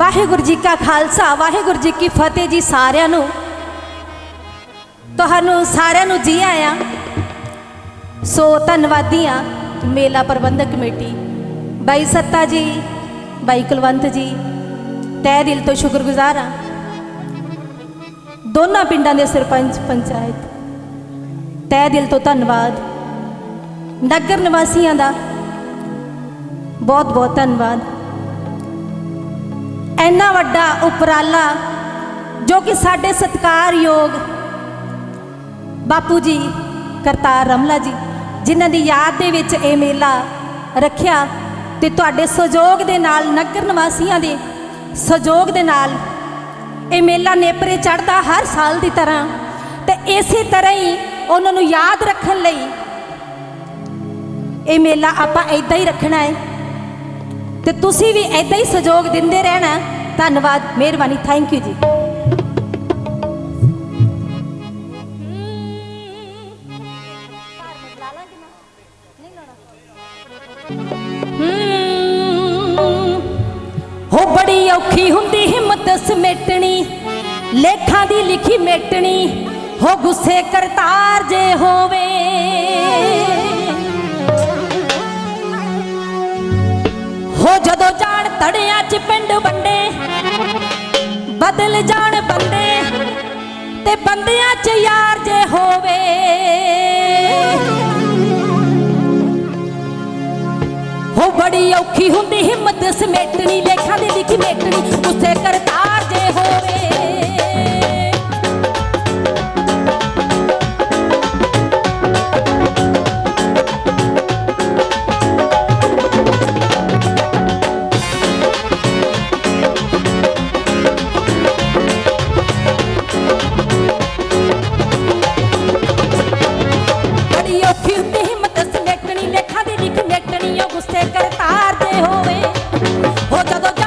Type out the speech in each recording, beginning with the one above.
ਵਾਹਿਗੁਰੂ ਜੀ ਕਾ ਖਾਲਸਾ, ਵਾਹਿਗੁਰੂ ਜੀ ਕੀ ਫਤਿਹ ਜੀ ਸਾਰਿਆਂ ਨੂੰ। ਤੁਹਾਨੂੰ ਸਾਰਿਆਂ ਨੂੰ ਜੀ ਆਇਆਂ। ਸੋ ਧੰਨਵਾਦੀ ਆ ਮੇਲਾ ਪ੍ਰਬੰਧਕ ਕਮੇਟੀ। ਬਾਈ ਸੱਤਾ ਜੀ, ਬਾਈ ਕੁਲਵੰਤ ਜੀ, ਤਹਿ ਦਿਲ ਤੋਂ ਸ਼ੁਕਰਗੁਜ਼ਾਰ ਆ। ਦੋਨਾਂ ਪਿੰਡਾਂ ਦੇ ਸਰਪੰਚ, ਪੰਚਾਇਤ, ਤਹਿ ਦਿਲ ਤੋਂ ਧੰਨਵਾਦ। ਨਗਰ ਨਿਵਾਸੀਆਂ ਦਾ ਬਹੁਤ ਬਹੁਤ ਧੰਨਵਾਦ। ਇੰਨਾ ਵੱਡਾ ਉਪਰਾਲਾ ਜੋ ਕਿ ਸਾਡੇ ਸਤਿਕਾਰਯੋਗ ਬਾਪੂ ਜੀ, ਕਰਤਾਰ ਰਮਲਾ ਜੀ, ਜਿਨ੍ਹਾਂ ਦੀ ਯਾਦ ਦੇ ਵਿੱਚ ਇਹ ਮੇਲਾ ਰੱਖਿਆ ਤੇ ਤੁਹਾਡੇ ਸਹਿਯੋਗ ਦੇ ਨਾਲ ਨਗਰ ਨਿਵਾਸੀਆਂ ਦੇ ਸਹਿਯੋਗ ਦੇ ਨਾਲ ਇਹ ਮੇਲਾ ਨੇਪਰੇ ਚੜਦਾ ਹਰ ਸਾਲ ਦੀ ਤਰ੍ਹਾਂ ਤੇ ਇਸੇ ਤਰ੍ਹਾਂ ਹੀ ਉਹਨਾਂ ਨੂੰ ਯਾਦ ਰੱਖਣ ਲਈ ਇਹ ਮੇਲਾ ਆਪਾਂ ਇਦਾਂ ਹੀ ਰੱਖਣਾ ਹੈ ਤੇ ਤੁਸੀਂ ਵੀ ਇਦਾਂ ਹੀ ਸਹਿਯੋਗ ਦਿੰਦੇ ਰਹਿਣਾ। ਧੰਨਵਾਦ, ਮਿਹਰਬਾਨੀ ਥੈਂਕ ਯੂ ਜੀ। ਹੋ ਬੜੀ ਔਖੀ ਹੁੰਦੀ, ਹਿੰਮਤ ਸਮੇਟਣੀ, ਲੇਖਾਂ ਦੀ ਲਿਖੀ ਮੇਟਣੀ ਹੋ ਗੁੱਸੇ ਕਰਤਾਰ ਜੇ ਹੋਵੇ। ਹੋ ਜਦੋਂ ਜਾਣ ਤੜਿਆਂ ਚ ਪਿੰਡ ਵੰਡੇ ਬਦਲ ਜਾਣ ਬੰਦੇ ਤੇ ਬੰਦਿਆਂ ਚ ਯਾਰ ਜੇ ਹੋਵੇ। ਹੋ ਬੜੀ ਔਖੀ ਹੁੰਦੀ ਹਿੰਮਤ ਸਮੇਟਣੀ, ਲੇਖਾਂ ਦੀ ਲਿਖੀ ਮੇਟਣੀ ਗੁੱਸੇ ਕਰਤਾਰ ਜੇ ਹੋਵੇ। ਲਿਖ ਮੇਟਣੀ ਉਹ ਗੁੱਸੇ ਕਰਤਾਰ ਜੇ ਹੋਵੇ ਹੋ ਜਦੋਂ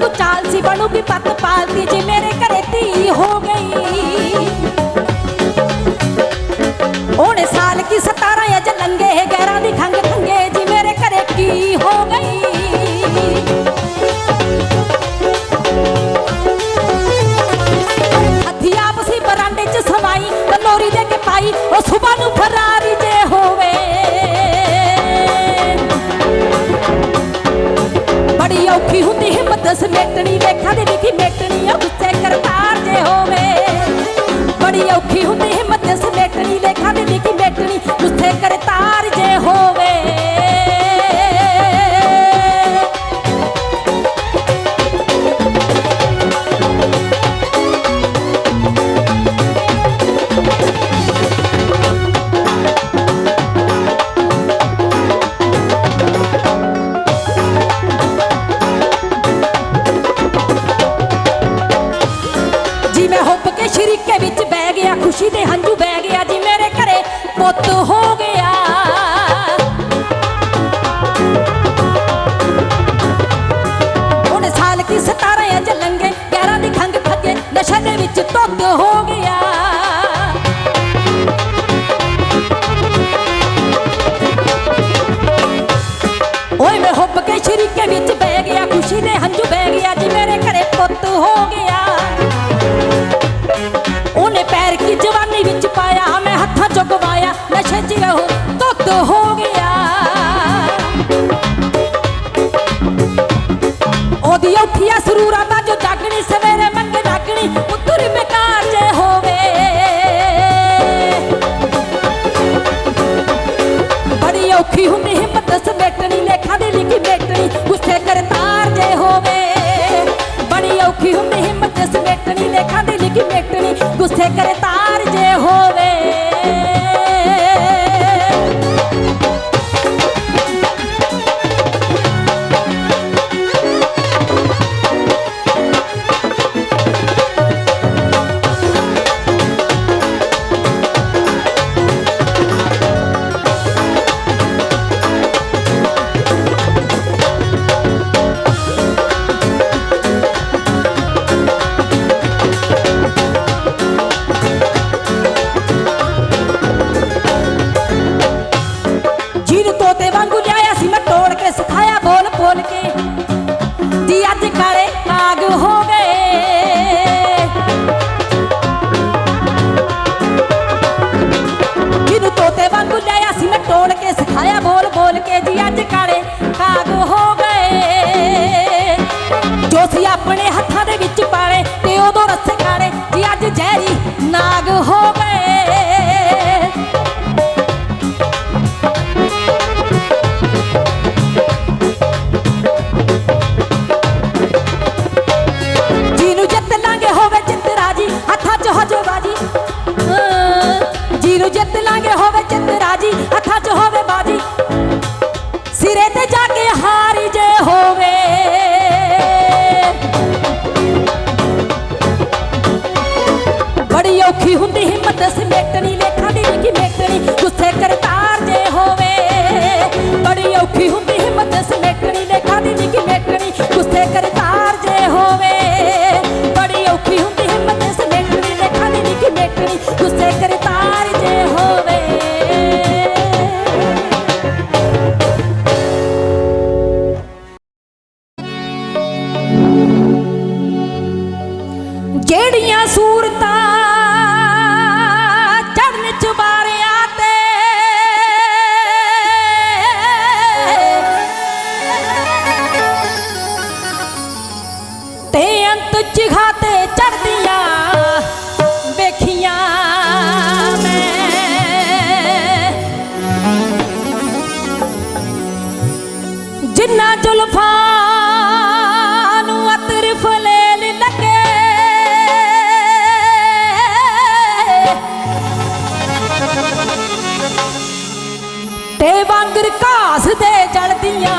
ਵਾਂਗੂ ਚਾਲ ਸੀ ਬਣੂਗੀ ਪੱਤ ਪਾਲਦੀ ਜੀ ਮੇਰੇ ਘਰੇ ਧੀ ਹੋ ਗਈ। ਉਹਨੇ ਸਾਲ ਕੀ 17 ਅਜ ਲੰਗੇ ਗੈਰਾਂ ਦੀ ਖੰਗ ਖੰਗੇ, ਜੀ ਮੇਰੇ ਘਰੇ ਕੀ ਹੋ ਗਈ। ਹੱਥੀ ਆਪਸੀ ਬਰਾਂਡੇ 'ਚ ਸਵਾਈ ਲੋਰੀ ਦੇ ਕੇ ਪਾਈ, ਉਹ ਸੁਬਾ ਨੂੰ ਫਰਾਰੀ ਜੇ ਹੋਵੇ। ਬੜੀ ਔਖੀ ਹੁੰਦੀ ਹਿੰਮਤ ਸਮੇਟਣੀ ਲੇਖਾਂ ਦੀ ਲਿਖੀ ਘਰੇ ਪੁੱਤ ਹੋ ਗਿਆ। ਸਵੇਰੇ ਬੜੀ ਔਖੀ ਹੁੰਦੀ ਹਿੰਮਤ, ਸਮੇਟਣੀ, ਲੇਖਾਂ ਦੀ ਲਿਖੀ ਮੇਟਣੀ ਗੁੱਸੇ ਕਰਤਾਰ ਜੇ ਹੋਵੇ। ਬੜੀ ਔਖੀ ਹੁੰਦੀ ਹਿੰਮਤ, ਸਮੇਟਣੀ, ਲੇਖਾਂ ਦੀ ਲਿਖੀ ਮੇਟਣੀ ਗੁੱਸੇ ਕਰਤਾਰ ਜੇ ਹੋਵੇ। তার যে ਜ਼ੁਲਫਾਂ ਨੂੰ ਲੱਗੇ। ਤੇ ਵਾਂਗਰ ਘਾਸ ਦੇ ਜਲਦੀਆਂ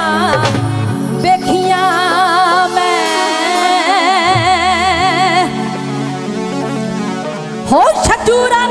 ਵੇਖੀਆਂ ਮੈਂ। ਹੋ ਛਜੂਰਾਂ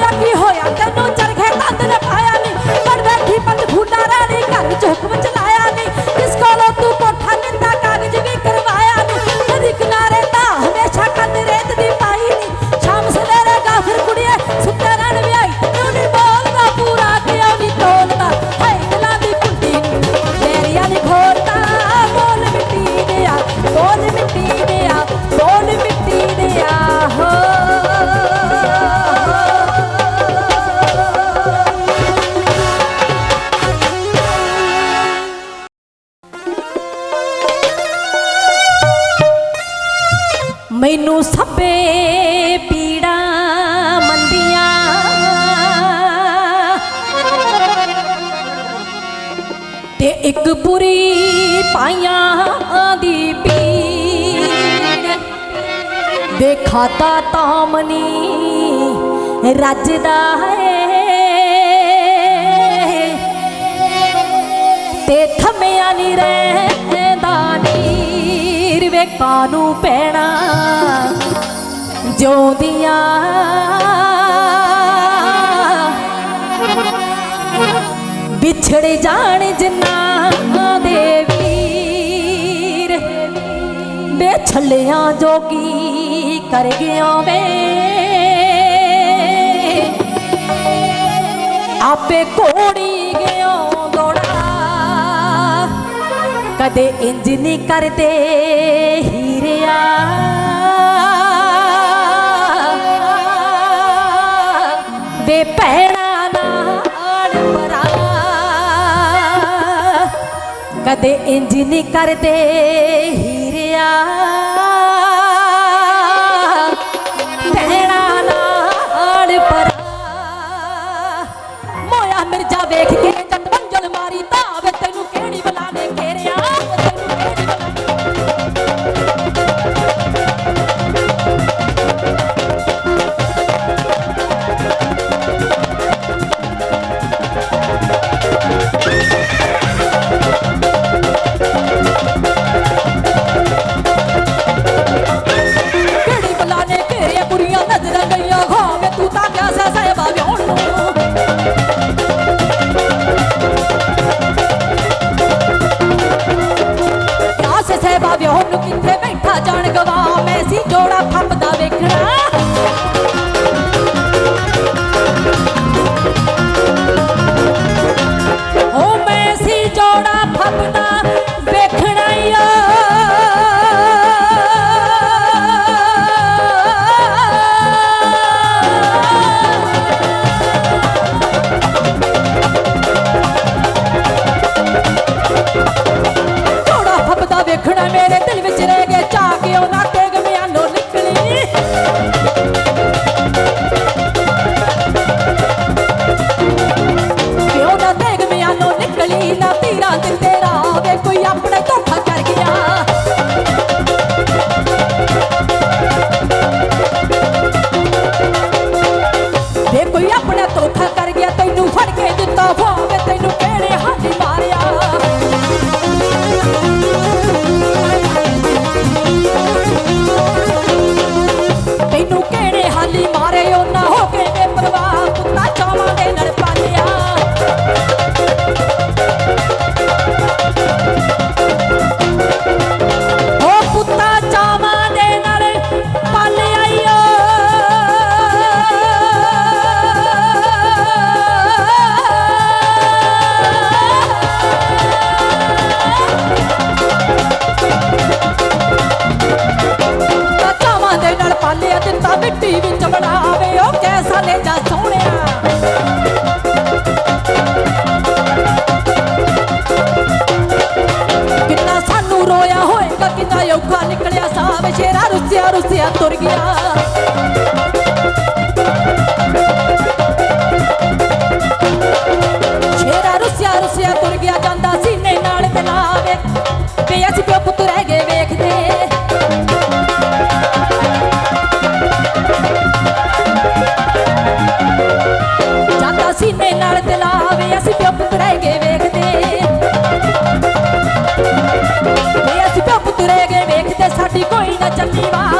lucky ਤੌਮਨੀ ਰੱਜਦਾ ਹੈ ਤੇ ਥਮਿਆ ਨਹੀਂ ਰਹਿੰਦਾ ਨੀਰ ਵੇ ਕਾਨੂੰ ਪੈਣਾ ਜੋਦੀਆਂ ਵਿਛੜ ਜਾਣ ਜਿੰਨਾ ਦੇਵੀਰ ਬੇਛਲਿਆਂ ਜੋਗੀ ਕਰ ਗਿਆ ਵੇ ਆਪੇ ਕੋੜੀ ਗਿਆ ਦੋੜਾ ਕਦੇ ਇੰਜ ਨਹੀਂ ਕਰਦੇ ਹੀਰਿਆ ਵੇ ਪਹਿਣਾ ਨਾਲ ਪਰਾ ਕਦੇ ਇੰਜ ਨਹੀਂ ਕਰਦੇ ਹੀਰਿਆ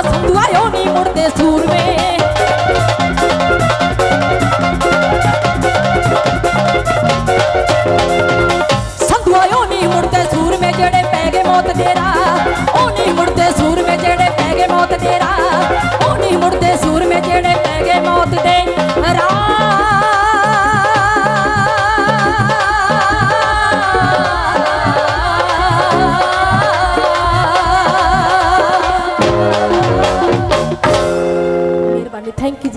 ਸੰਧੂਆ ਨਹੀਂ ਮੁੜਦੇ ਸੂਰਮੇ। ਸੰਧੂਆ ਨਹੀਂ ਮੁੜਦੇ ਸੂਰਮੇ ਜਿਹੜੇ ਪੈ ਗਏ ਮੌਤ ਦੇ